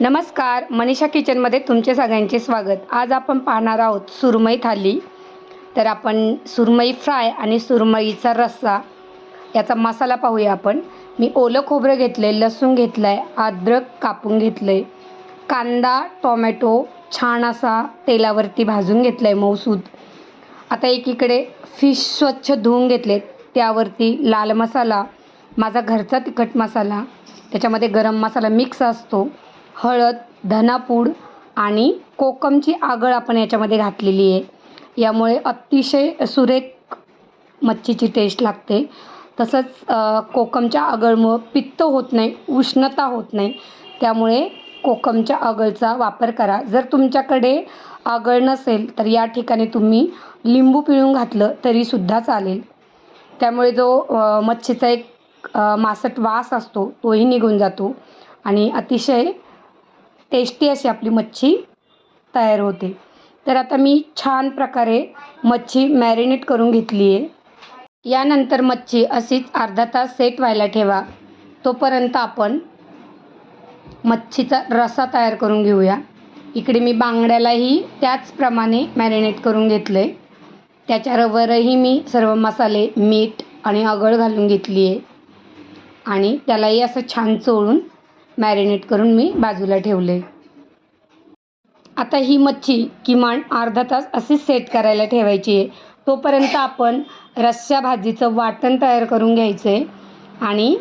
नमस्कार मनीषा किचनमध्ये तुमचे सगळ्यांचे स्वागत. आज आपण पाहणार आहोत सुरमई थाली. तर आपण सुरमई फ्राय आणि सुरमईचा रस्सा याचा मसाला पाहूया आपण. मी ओलं खोबरं घेतलं आहे लसूण घेतलं आहे अद्रक कापून घेतलं आहे कांदा टोमॅटो छान असा तेलावरती भाजून घेतला आहे मऊसूद. आता एकीकडे फिश स्वच्छ धुवून घेतले त्यावरती लाल मसाला माझा घरचा तिखट मसाला त्याच्यामध्ये गरम मसाला मिक्स असतो. हळद धनापूड आणि कोकमची आगळ आपण याच्यामध्ये घातलेली आहे. यामुळे अतिशय सुरेख मच्छीची टेस्ट लागते. तसंच कोकमच्या आगळमुळं पित्त होत नाही उष्णता होत नाही. त्यामुळे कोकमच्या आगळचा वापर करा. जर तुमच्याकडे आगळ नसेल तर या ठिकाणी तुम्ही लिंबू पिळून घातलं तरीसुद्धा चालेल. त्यामुळे जो मच्छीचा एक मासट वास असतो तोही निघून जातो. आणि अतिशय टेस्टी अशी आपली मच्छी तयार होते. तर आता मी छान प्रकारे मच्छी मॅरिनेट करून घेतली आहे. यानंतर मच्छी अशीच अर्धा तास सेट व्हायला ठेवा. तोपर्यंत आपण मच्छीचा रसा तयार करून घेऊया. इकडे मी बांगड्यालाही त्याचप्रमाणे मॅरिनेट करून घेतलं आहे त्याच्यावरही मी सर्व मसाले मीठ आणि आगळ घालून घेतली आहे आणि त्यालाही असं छान चोळून मॅरिनेट करून मी बाजूला ठेवले. आता ही मच्छी किमान अर्धा तास अशीच सेट करायला ठेवायची आहे. तोपर्यंत आपण रस्स्या भाजीचं वाटण तयार करून घ्यायचं आहे आणि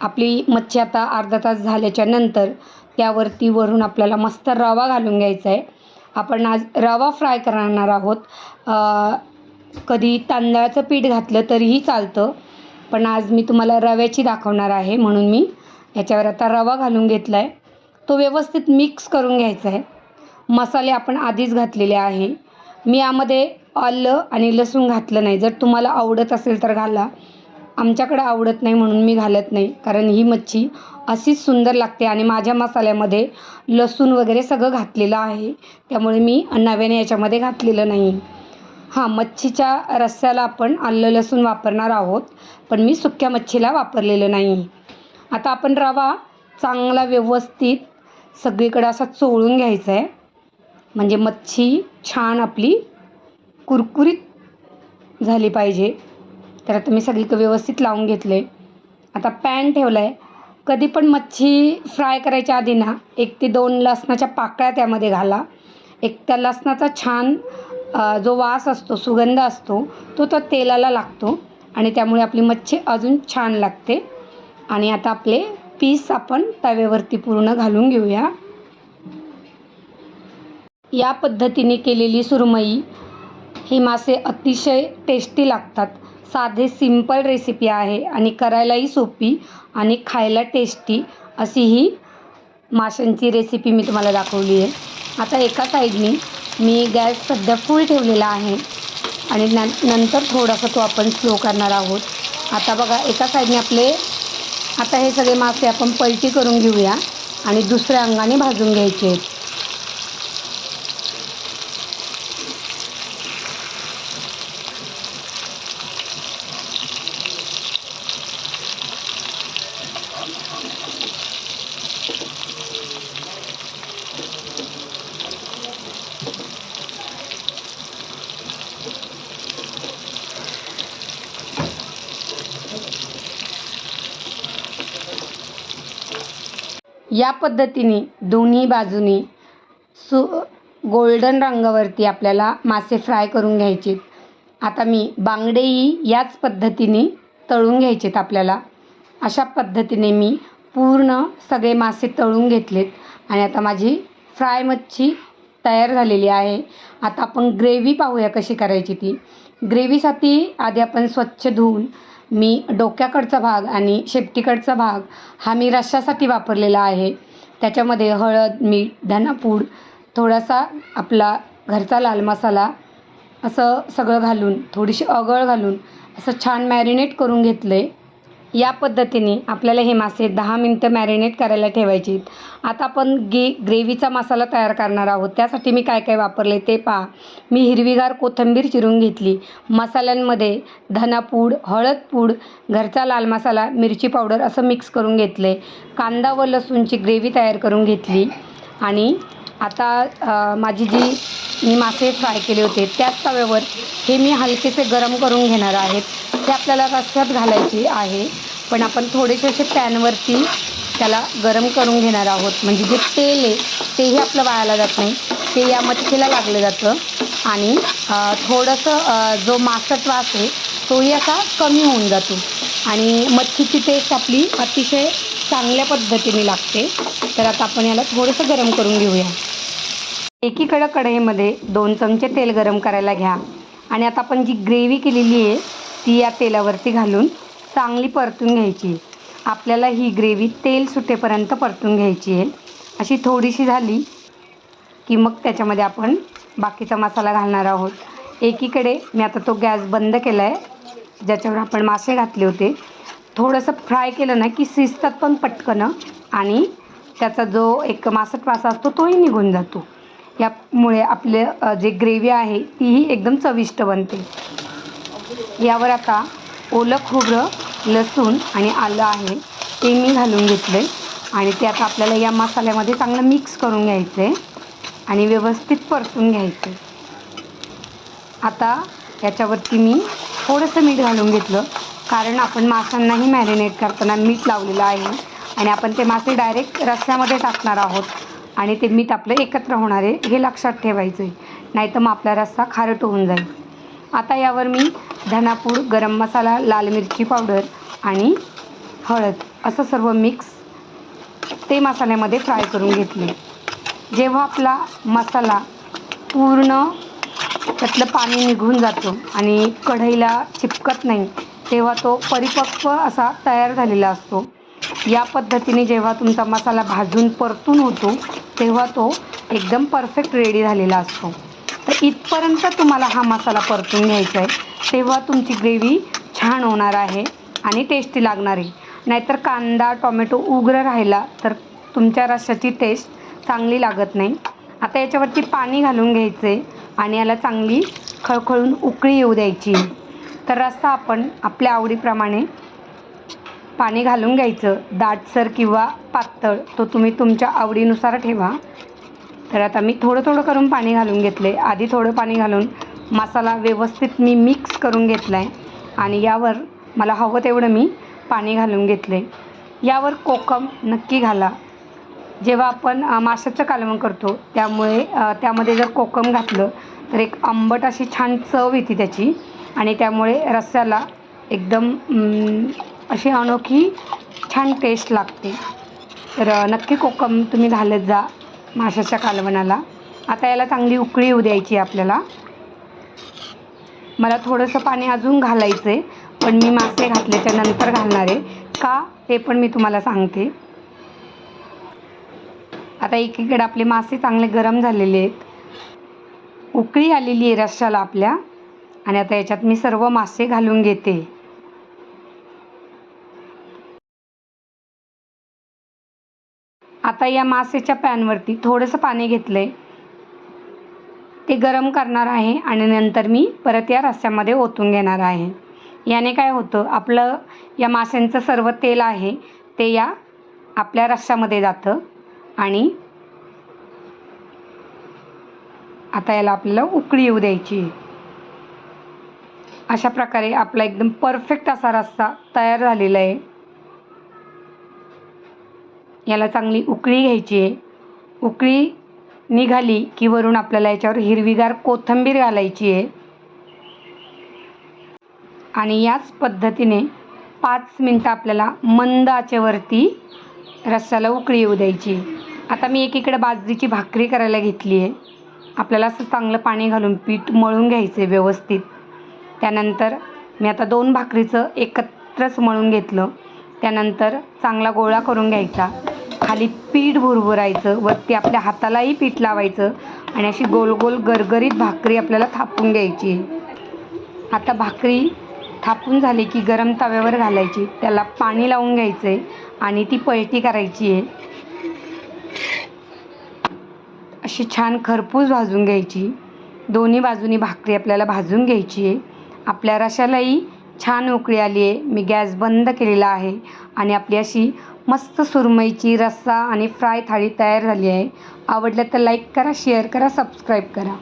आपली मच्छी आता अर्धा तास झाल्याच्यानंतर त्यावरती वरून आपल्याला मस्त रवा घालून घ्यायचा आहे. आपण आज रवा फ्राय करणार आहोत. कधी तांदळाचं पीठ घातलं तरीही चालतं. पण आज मी तुम्हाला रव्याची दाखवणार आहे म्हणून मी याच्यावर आता रवा घालून घेतला आहे तो व्यवस्थित मिक्स करून घ्यायचा आहे मसाले आपण आधीच घातलेले आहे. मी यामध्ये आलं आणि लसूण घातलं नाही. जर तुम्हाला आवडत असेल तर घाला. आमच्याकडं आवडत नाही म्हणून मी घालत नाही. कारण ही मच्छी अशीच सुंदर लागते आणि माझ्या मसाल्यामध्ये लसूण वगैरे सगळं घातलेलं आहे. त्यामुळे मी नव्याने याच्यामध्ये घातलेलं नाही. हां मच्छीच्या रस्स्याला आपण आलं लसूण वापरणार आहोत. पण मी सुक्या मच्छीला वापरलेलं नाही. आता आपण रवा चांगला व्यवस्थित सगळीकडे असा चोळून घ्यायचा आहे म्हणजे मच्छी छान आपली कुरकुरीत झाली पाहिजे. तर आता मी सगळीकडे व्यवस्थित लावून घेतले आता पॅन ठेवला आहे कधी पण मच्छी फ्राय करायच्या आधी ना एक ते दोन लसणाच्या पाकळ्या त्यामध्ये घाला. एक त्या लसणाचा छान जो वास असतो सुगंध असतो तो त्या तेलाला लागतो. आणि त्यामुळे आपली मच्छी अजून छान लागते. आणि आता आपले पीस आपण तव्यावरती पूर्ण घालून घेऊया. या पद्धतीने केलेली सुरमई हे मासे अतिशय टेस्टी लागतात. साधे सिंपल रेसिपी आहे आणि करायलाही सोपी आणि खायला टेस्टी अशी ही माशांची रेसिपी मी तुम्हाला दाखवली आहे. आता एका साईडनी मी गॅस सध्या फुल ठेवलेला आहे आणि न नंतर थोडासा तो आपण स्लो करणार आहोत. आता बघा एका साईडने आपले आता हे सगळे मासे आपण पलटी करून घेऊया आणि दुसऱ्या अंगाने भाजून घ्यायचे आहेत. या पद्धतीने दोन्ही बाजूनी सु गोल्डन रंगावरती आपल्याला मासे फ्राय करून घ्यायचे. आता मी बांगडेही याच पद्धतीने तळून घ्यायचेत आपल्याला. अशा पद्धतीने मी पूर्ण सगळे मासे तळून घेतलेत. आणि आता माझी फ्राय मच्छी तयार झालेली आहे. आता आपण ग्रेव्ही पाहूया कशी करायची ती. ग्रेव्हीसाठी आधी आपण स्वच्छ धुवून मी डोक्याकडचा भाग आणि शेपटीकडचा भाग हा मी रश्शासाठी वापरलेला आहे. त्याच्यामध्ये हळद मीठ धनापूड थोडासा आपला घरचा लाल मसाला असं सगळं घालून थोडीशी अगळ घालून असं छान मॅरिनेट करून घेतलं. आहे या पद्धतीने आपल्याला हे मासे दहा मिनटं मॅरिनेट करायला ठेवायचे आता आपण गे ग्रेव्हीचा मसाला तयार करणार आहोत. त्यासाठी मी काय काय वापरले ते पहा. मी हिरवीगार कोथिंबीर चिरून घेतली. मसाल्यांमध्ये धनापूड हळदपूड घरचा लाल मसाला मिरची पावडर असं मिक्स करून घेतले. कांदा व लसूणची ग्रेव्ही तयार करून घेतली. आणि आता माझी जी मी मासे फ्राय केले होते त्याच तव्यावर हे मी हलकेसे गरम करून घेणार आहेत ते आपल्याला रस्त्यात घालायची आहे. पण आपण थोडेसे असे पॅनवरती त्याला गरम करून घेणार आहोत. म्हणजे जे तेल आहे तेही आपलं वाळायला जात नाही. ते या मच्छीला लागलं जातं. आणि थोडंसं जो मासट वास आहे तोही असा कमी होऊन जातो. आणि मच्छीची टेस्ट आपली अतिशय चांगल्या पद्धतीने लागते. तर आता आपण याला थोडंसं गरम करून घेऊया. एकीकडं कढईमध्ये दोन चमचे तेल गरम करायला घ्या. आणि आता आपण जी ग्रेव्ही केलेली आहे ती या तेलावरती घालून चांगली परतून घ्यायची. आपल्याला ही ग्रेव्ही तेल सुटेपर्यंत परतून घ्यायची आहे. अशी थोडीशी झाली की मग त्याच्यामध्ये आपण बाकीचा मसाला घालणार आहोत. एकीकडे मी आता तो गॅस बंद केला आहे ज्याच्यावर आपण मासे घातले होते. थोडंसं फ्राय केलं ना की शिजतात पण पटकन आणि त्याचा जो एक मासट वासा असतो तोही निघून जातो. यामुळे आपले जे ग्रेव्ही आहे तीही एकदम चविष्ट बनते. यावर आता ओलं खोबरं लसूण आणि आलं आहे ते मी घालून घेतले आणि ते आता आपल्याला या मसाल्यामध्ये चांगलं मिक्स करून घ्यायचं आहे आणि व्यवस्थित परतून घ्यायचं आहे आता याच्यावरती मी थोडंसं मीठ घालून घेतलं कारण आपण माशांनाही मॅरिनेट करताना मीठ लावलेलं आहे आणि आपण ते मासे डायरेक्ट रस्स्यामध्ये टाकणार आहोत आणि ते मीठ आपलं एकत्र होणार आहे हे लक्षात ठेवायचं आहे नाही तर मग आपला रस्सा खारट होऊन जाईल. आता यावर मी धनापूड गरम मसाला लाल मिरची पावडर आणि हळद असं सर्व मिक्स ते मसाल्यामध्ये फ्राय करून घेतले. जेव्हा आपला मसाला पूर्ण त्यातलं पाणी निघून जातं आणि कढईला चिपकत नाही तेव्हा तो परिपक्व असा तयार झालेला असतो. या पद्धतीने जेव्हा तुमचा मसाला भाजून परतून होतो तेव्हा तो एकदम परफेक्ट रेडी झालेला असतो. तर इथपर्यंत तुम्हाला हा मसाला परतून घ्यायचा आहे. तेव्हा तुमची ग्रेव्ही छान होणार आहे आणि टेस्टी लागणार आहे. नाहीतर कांदा टोमॅटो उग्र राहिला तर तुमच्या रश्श्याची टेस्ट चांगली लागत नाही. आता याच्यावरती पाणी घालून घ्यायचं आहे आणि याला चांगली खळखळून उकळी येऊ द्यायची. तर रस्सा आपण आपल्या आवडीप्रमाणे पाणी घालून घ्यायचं. दाटसर किंवा पातळ तो तुम्ही तुमच्या आवडीनुसार ठेवा. तर आता मी थोडं थोडं करून पाणी घालून घेतले. आधी थोडं पाणी घालून मसाला व्यवस्थित मी मिक्स करून घेतला आहे आणि यावर मला हवं तेवढं मी पाणी घालून घेतले यावर कोकम नक्की घाला. जेव्हा आपण माशाचं कालवण करतो त्यामुळे त्यामध्ये जर कोकम घातलं तर एक आंबट अशी छान चव येते त्याची. आणि त्यामुळे रस्स्याला एकदम अशी अनोखी छान टेस्ट लागते. तर नक्की कोकम तुम्ही घालत जा माशाच्या कालवणाला. आता याला चांगली उकळी येऊ द्यायची आपल्याला. मला थोडंसं पाणी अजून घालायचं आहे पण मी मासे घातल्याच्या नंतर घालणार आहे. का? ते पण मी तुम्हाला सांगते. आता एकीकडे आपले मासे चांगले गरम झालेले आहेत. उकळी आलेली आहे रश्शाला आपल्या. आणि आता याच्यात मी सर्व मासे घालून घेते. आता या मासेच्या पॅनवरती थोडंसं पाणी घेतलं आहे ते गरम करणार आहे आणि नंतर मी परत या रस्स्यामध्ये ओतून घेणार आहे. याने काय होतं? आपलं या माशांचं सर्व तेल आहे ते या आपल्या रस्स्यामध्ये जातं आणि आता याला आपल्याला उकळी येऊ द्यायची. अशा प्रकारे आपला एकदम परफेक्ट असा रस्सा तयार झालेला आहे. याला चांगली उकळी घ्यायची आहे. उकळी निघाली की वरून आपल्याला याच्यावर हिरवीगार कोथिंबीर घालायची आहे. आणि याच पद्धतीने पाच मिनटं आपल्याला मंद आचेवरती रस्स्याला उकळी येऊ द्यायची. आता मी एकीकडे बाजरीची भाकरी करायला घेतली आहे. आपल्याला असं चांगलं पाणी घालून पीठ मळून घ्यायचं आहे व्यवस्थित. त्यानंतर मी आता दोन भाकरीचं एकत्रच मळून घेतलं. त्यानंतर चांगला गोळा करून घ्यायचा. खाली पीठ भुरभुरायचं वरती आपल्या हातालाही पीठ लावायचं आणि अशी गोल गोल गरगरीत भाकरी आपल्याला थापून घ्यायची. आता भाकरी थापून झाली की गरम तव्यावर घालायची. त्याला पाणी लावून घ्यायचं आहे आणि ती पलटी करायची आहे. अशी छान खरपूस भाजून घ्यायची. दोन्ही बाजूनी भाकरी आपल्याला भाजून घ्यायची आहे. आपल्या रशालाही छान उकळी आली आहे. मी गॅस बंद केलेला आहे आणि आपली अशी मस्त सुरमईची रस्सा आणि फ्राय थाळी तयार झाली आहे. आवडलं तर लाईक करा शेअर करा सबस्क्राईब करा.